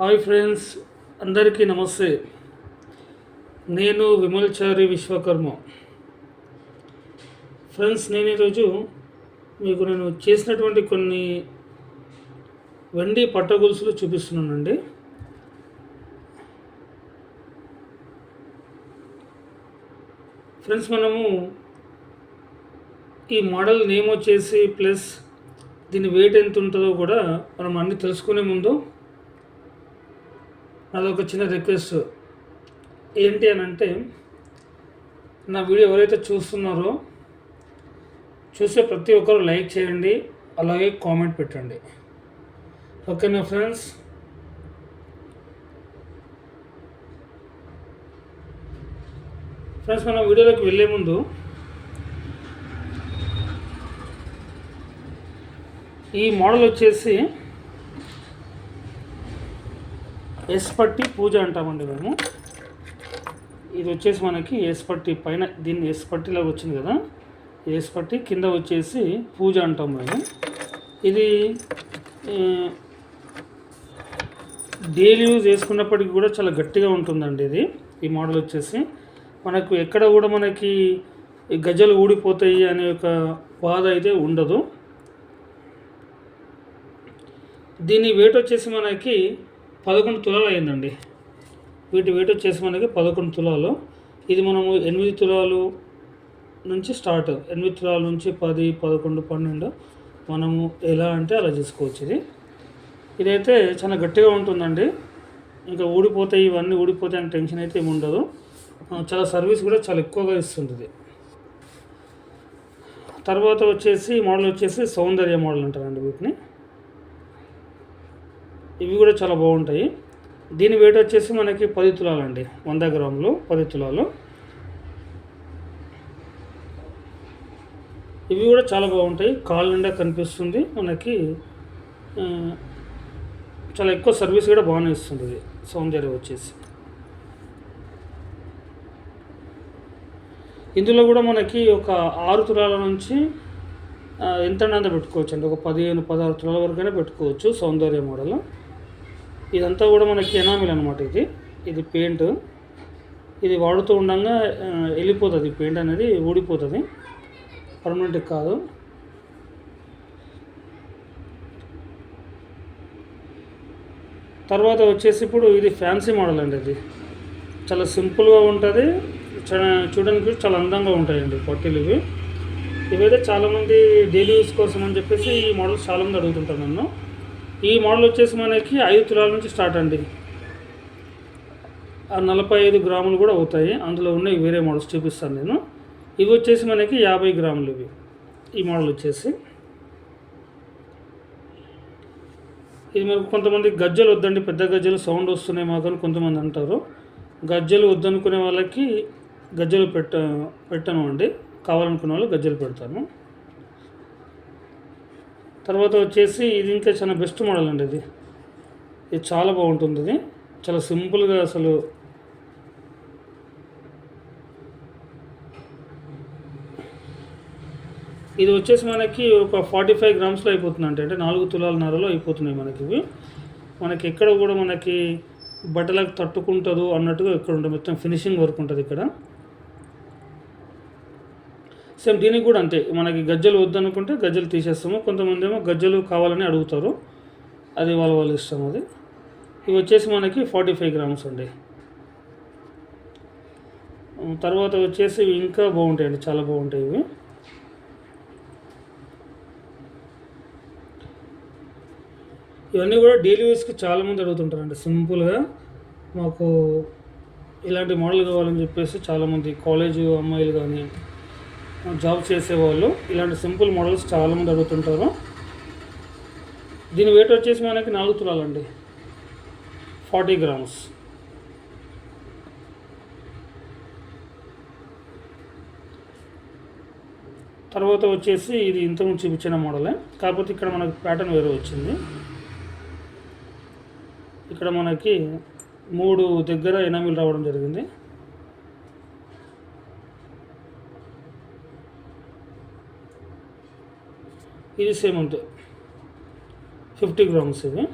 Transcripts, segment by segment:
Hi friends అందరికీ నమస్తే. నేను విమల్చారి విశ్వకర్మ. ఫ్రెండ్స్ నేను ఈరోజు మీకు నేను చేసినటువంటి కొన్ని వెండి పట్టగొలుసులు చూపిస్తున్నానండి. ఫ్రెండ్స్ మనము ఈ మోడల్ నేమ్ వచ్చేసి ప్లస్ దీని వెయిట్ ఎంత ఉంటుందో కూడా మనం అన్ని తెలుసుకునే ముందు నాదొక చిన్న రిక్వెస్ట్. ఏంటి అని అంటే నా వీడియో ఎవరైతే చూస్తున్నారో చూసే ప్రతి ఒక్కరు లైక్ చేయండి అలాగే కామెంట్ పెట్టండి. ఓకేనా ఫ్రెండ్స్? ఫ్రెండ్స్ మన వీడియోలోకి వెళ్ళే ముందు ఈ మోడల్ వచ్చేసి ఎస్పట్టి పూజ అంటామండి మేము. ఇది వచ్చేసి మనకి ఎస్పట్టి పైన దీన్ని ఎస్పట్టిలాగా వచ్చింది కదా. ఎస్పట్టి కింద వచ్చేసి పూజ అంటాం మేము. ఇది డైలీ యూజ్ చేసుకున్నప్పటికీ కూడా చాలా గట్టిగా ఉంటుందండి ఇది. ఈ మోడల్ వచ్చేసి మనకు ఎక్కడ కూడా మనకి గజలు ఊడిపోతాయి అనే ఒక బాధ అయితే ఉండదు. దీని వెయిట్ వచ్చేసి మనకి పదకొండు తులాలు అయిందండి. వీటి వెయిట్ వచ్చేసి మనకి పదకొండు తులాలు. ఇది మనము ఎనిమిది తులాలు నుంచి స్టార్ట్ ఎనిమిది తులాల నుంచి పది పదకొండు పన్నెండు మనము ఎలా అంటే అలా చేసుకోవచ్చు ఇది. ఇదైతే చాలా గట్టిగా ఉంటుందండి. ఇంకా ఊడిపోతాయి ఇవన్నీ ఊడిపోతాయి అనే టెన్షన్ అయితే ఏమి ఉండదు. చాలా సర్వీస్ కూడా చాలా ఎక్కువగా ఇస్తుంటుంది. తర్వాత వచ్చేసి మోడల్ వచ్చేసి సౌందర్య మోడల్ అంటారండి వీటిని. ఇవి కూడా చాలా బాగుంటాయి. దీని వెయిట్ వచ్చేసి మనకి పది తులాలు అండి వంద గ్రాములు పది తులాలు. ఇవి కూడా చాలా బాగుంటాయి. కాల్ నిండా కనిపిస్తుంది. మనకి చాలా ఎక్కువ సర్వీస్ కూడా బాగానే ఇస్తుంది ఇది. సౌందర్య వచ్చేసి. ఇందులో కూడా మనకి ఒక ఆరు తులాల నుంచి ఎంత పెట్టుకోవచ్చు అండి ఒక పదిహేను పదహారు తులాల వరకైనా పెట్టుకోవచ్చు సౌందర్య మోడల్. ఇదంతా కూడా మనకి ఎనామిల్ అనమాట ఇది. ఇది పెయింట్. ఇది వాడుతూ ఉండగా వెళ్ళిపోతుంది. పెయింట్ అనేది ఊడిపోతుంది. పర్మనెంట్ కాదు. తర్వాత వచ్చేసి ఇప్పుడు ఇది ఫ్యాన్సీ మోడల్ అండి ఇది చాలా సింపుల్గా ఉంటుంది. చూడడానికి చాలా అందంగా ఉంటాయండి పట్టీలు ఇవి ఇవైతే చాలామంది డైలీ యూస్ కోసం అని చెప్పేసి ఈ మోడల్స్ చాలామంది అడుగుతుంటారు నన్ను. ఈ మోడల్ వచ్చేసి మనకి ఐదు తులాల నుంచి స్టార్ట్ అండి. నలభై ఐదు గ్రాములు కూడా అవుతాయి. అందులో ఉన్నాయి వేరే మోడల్స్ చూపిస్తాను నేను. ఇవి వచ్చేసి మనకి యాభై గ్రాములు ఇవి. ఈ మోడల్ వచ్చేసి. ఇది మనకు కొంతమంది గజ్జలు వద్దండి. పెద్ద గజ్జలు సౌండ్ వస్తున్నాయి మాకు కొంతమంది అంటారు. గజ్జలు వద్దనుకునే వాళ్ళకి గజ్జలు పెట్ట పెట్టను అండి కావాలనుకునే వాళ్ళు గజ్జలు పెడతాను. తర్వాత వచ్చేసి ఇది ఇంకా చాలా బెస్ట్ మోడల్ అండి ఇది. ఇది చాలా బాగుంటుంది ఇది. చాలా సింపుల్గా అసలు ఇది వచ్చేసి మనకి ఒక ఫార్టీ ఫైవ్ గ్రామ్స్లో అయిపోతుంది అంటే అంటే నాలుగు తులాల నరలో అయిపోతున్నాయి మనకి ఇవి. మనకి ఎక్కడ కూడా మనకి బట్టలకు తట్టుకుంటుందో అన్నట్టుగా ఇక్కడ ఉంటుంది. మొత్తం ఫినిషింగ్ వర్క్ ఉంటుంది ఇక్కడ. సేమ్ దీనికి కూడా అంతే. మనకి గజ్జలు వద్దనుకుంటే గజ్జలు తీసేస్తాము. కొంతమంది ఏమో గజ్జలు కావాలని అడుగుతారు. అది వాళ్ళ వాళ్ళ ఇష్టం అది. ఇవి వచ్చేసి మనకి ఫార్టీ ఫైవ్ గ్రామ్స్ అండి తర్వాత వచ్చేసి ఇవి ఇంకా బాగుంటాయండి. చాలా బాగుంటాయి ఇవి. ఇవన్నీ కూడా డైలీ యూస్కి చాలామంది అడుగుతుంటారండి. సింపుల్గా మాకు ఇలాంటి మోడల్ కావాలని చెప్పేసి చాలామంది కాలేజీ అమ్మాయిలు కానీ జాబ్ చేసేవాళ్ళు. ఇలాంటి సింపుల్ మోడల్స్ చాలామంది అడుగుతుంటారు. దీని వెయిట్ వచ్చేసి మనకి నాలుగు తులాలండి. Forty grams. తర్వాత వచ్చేసి ఇది ఇంతకుముందు చూపించిన మోడలే. కాకపోతే ఇక్కడ మనకి ప్యాటర్న్ వేరే వచ్చింది. ఇక్కడ మనకి మూడు దగ్గర ఎనామిల్ రావడం జరిగింది. ఇది సేమ్ అంతే ఫిఫ్టీ గ్రామ్స్ ఇవి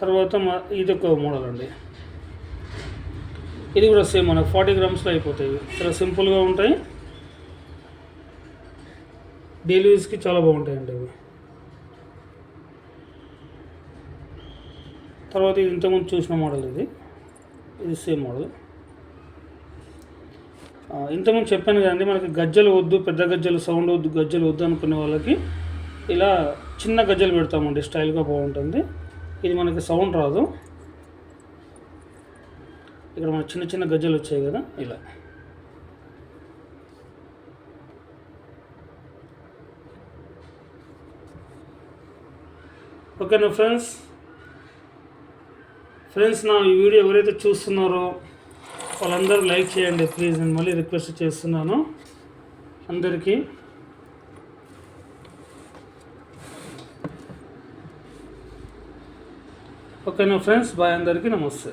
తర్వాత మా ఇది ఒక మోడల్ అండి. ఇది కూడా సేమ్ మనకు ఫార్టీ గ్రామ్స్లో అయిపోతాయి. చాలా సింపుల్గా ఉంటాయి. డైలీ యూస్కి చాలా బాగుంటాయండి ఇవి తర్వాత ఇది ఇంతకుముందు చూసిన మోడల్ ఇది. ఇది సేమ్ మోడల్. ఇంతకుముందు చెప్పాను కదండి మనకి గజ్జలు వద్దు పెద్ద గజ్జలు సౌండ్ వద్దు గజ్జలు వద్దు అనుకునే వాళ్ళకి ఇలా చిన్న గజ్జలు పెడతామండి స్టైల్గా బాగుంటుంది. ఇది మనకి సౌండ్ రాదు. ఇక్కడ మన చిన్న చిన్న గజ్జలు వచ్చాయి కదా ఇలా. ఓకేనా ఫ్రెండ్స్? ఫ్రెండ్స్ నా ఈ వీడియో ఎవరైతే చూస్తున్నారో వాళ్ళందరూ లైక్ చేయండి ప్లీజ్ నేను మళ్ళీ రిక్వెస్ట్ చేస్తున్నాను. అందరికీ. ఓకేనా ఫ్రెండ్స్ బాయ్ అందరికీ నమస్తే.